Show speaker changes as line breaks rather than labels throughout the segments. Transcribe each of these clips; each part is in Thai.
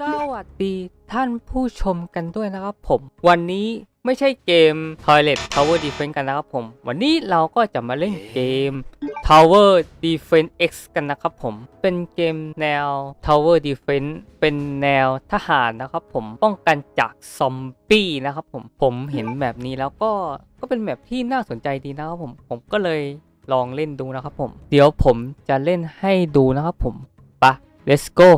สวัสดีท่านผู้ชมกันด้วยนะครับผม วันนี้ไม่ใช่เกม Toilet Tower Defense กันนะครับผม วันนี้เราก็จะมาเล่นเกม Tower Defense X กันนะครับผม เป็นเกมแนว Tower Defense เป็นแนวทหารนะครับผม ป้องกันจากซอมบี้นะครับผม ผมเห็นแบบนี้แล้วก็ ก็เป็นแบบที่น่าสนใจดีนะครับผม ผมก็เลยลองเล่นดูนะครับผม เดี๋ยวผมจะเล่นให้ดูนะครับผมไปะ let's go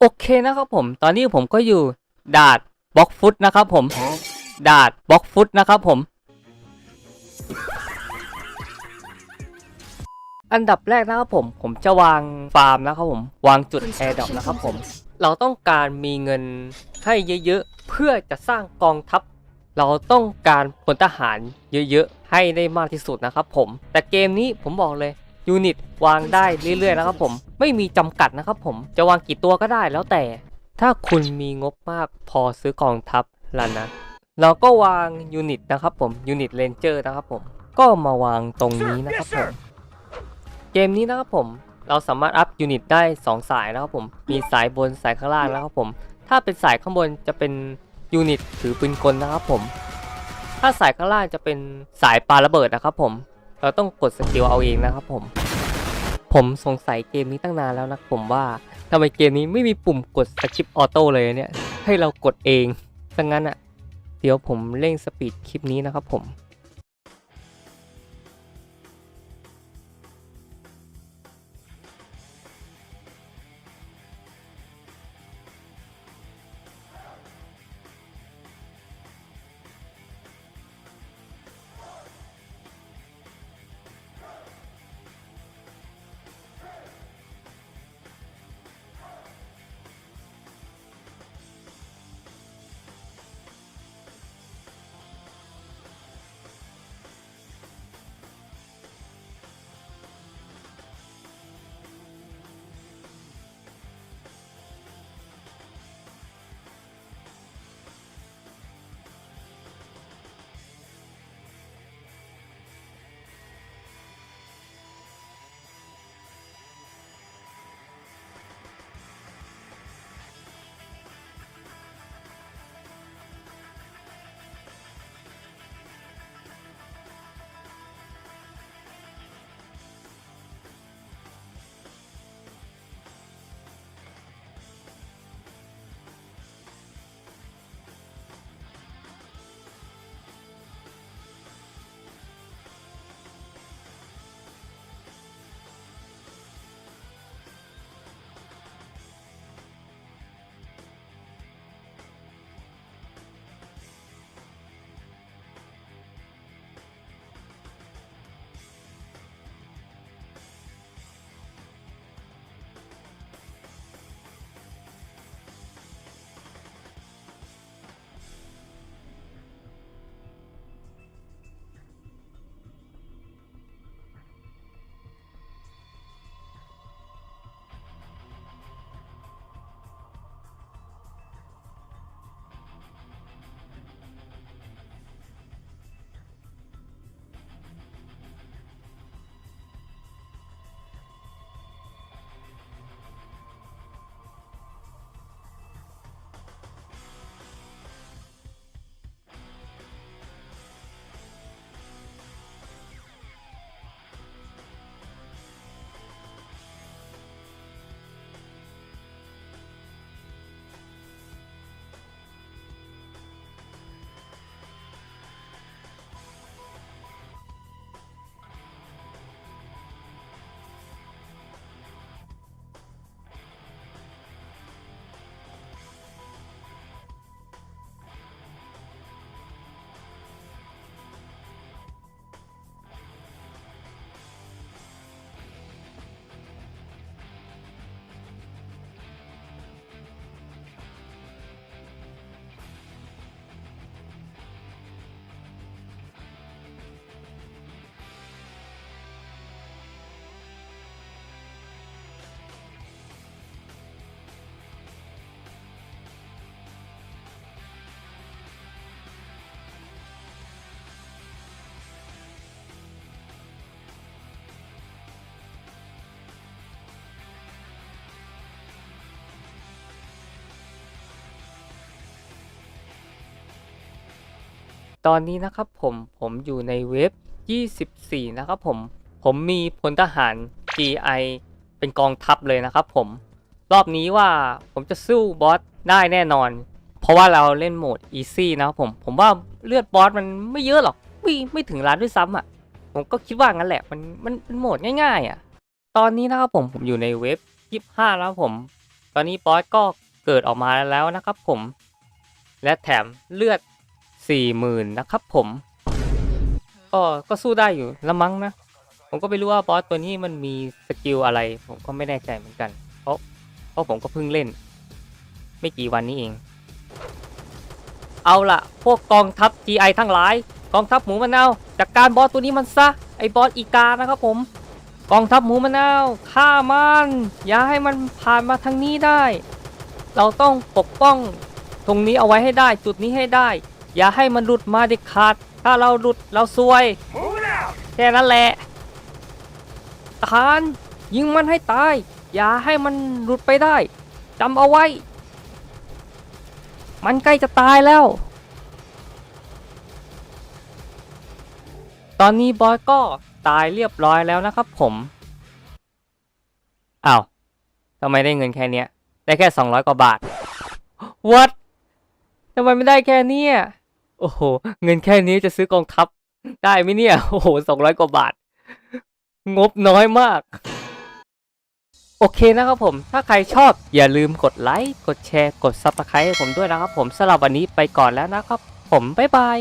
โอเคนะครับผม ตอนนี้ผมก็อยู่ดาดบล็อกฟุตนะครับผม ดาดบล็อกฟุตนะครับผม อันดับแรกนะครับผม ผมจะวางฟาร์มนะครับผม วางจุดแอร์ดอปนะครับผม เราต้องการมีเงินให้เยอะๆ เพื่อจะสร้างกองทัพ เราต้องการพลทหารเยอะๆ ให้ได้มากที่สุดนะครับผม แต่เกมนี้ผมบอกเลย ยูนิตวางได้เรื่อยๆนะครับผมไม่มีจำกัดนะครับผมจะวางกี่ตัวก็ได้แล้วแต่ ถ้าคุณมีงบมากพอซื้อกองทัพแล้วนะเราก็วางยูนิตนะครับผมยูนิตเลนเจอร์นะครับผมก็มาวางตรงนี้นะครับผมเกมนี้นะครับผมเราสามารถอัพยูนิตได้ 2 สายนะครับผมมีสายบนสายข้างล่างนะครับผมถ้าเป็นสายข้างบนจะเป็นยูนิตถือปืนกลนะครับผมถ้าสายข้างล่างจะเป็นสายปาระเบิดนะครับผม เราต้องกดสกิลเอาเองนะครับผม ผมสงสัยเกมนี้ตั้งนานแล้วนะผมว่าทำไมเกมนี้ไม่มีปุ่มกดสกิปออโต้เลยเนี่ย ให้เรากดเองดังนั้นอะ เดี๋ยวผมเร่งสปีดคลิปนี้นะครับผม ตอนนี้นะครับผมผมอยู่ในเว็บ 24 นะครับผม ผมมีพลทหาร GI เป็นกองทัพเลยนะครับผม รอบนี้ว่าผมจะสู้บอสได้แน่นอน เพราะว่าเราเล่นโหมด Easy นะครับผม ผมว่าเลือดบอสมันไม่เยอะหรอก ไม่ไม่ถึงล้านด้วยซ้ำอะ ผมก็คิดว่างั้นแหละ มันมันเป็นโหมดง่ายๆอะ ตอนนี้นะครับผมผมอยู่ในเว็บ 25 แล้วผม ตอนนี้บอสก็เกิดออกมาแล้วนะครับผม และแถมเลือด 40,000นนะครับผมก็ก็สู้ได้อยู่ละมั้งนะ ผมก็ไม่รู้ว่าบอสตัวนี้มันมีสกิลอะไร ผมก็ไม่แน่ใจเหมือนกัน เพราะเพราะผมก็เพิ่งเล่น ไม่กี่วันนี้เอง เอาล่ะ พวกกองทัพ GI ทั้งหลาย กองทัพหมูมะนาวจัดการบอสตัวนี้มันซะไอ้บอสอีกานะครับผม กองทัพหมูมะนาวฆ่ามันอย่าให้มันผ่านมาทางนี้ได้ เราต้องปกป้องตรงนี้เอาไว้ให้ได้จุดนี้ให้ได้ อย่าให้มันหลุดมาเด็ดขาด ถ้าเราหลุดเราซวย แค่นั้นแหละทหารยิงมันให้ตาย อย่าให้มันหลุดไปได้จำเอาไว้ มันใกล้จะตายแล้ว ตอนนี้บอสก็ตายเรียบร้อยแล้วนะครับผมอ้าวทำไมได้เงินแค่เนี้ย ได้แค่ 200 กว่าบาท What ทำไมไม่ได้แค่เนี้ย โอ้โห เงินแค่นี้จะซื้อกองทัพ ได้ไหมเนี่ย โอ้โหสองร้อยกว่าบาท งบน้อยมาก โอเคนะครับผม ถ้าใครชอบอย่าลืมกดไลค์ กดแชร์ กดซับสไครต์ให้ผมด้วยนะครับผมสำหรับวันนี้ไปก่อนแล้วนะครับ ผม บ๊ายบาย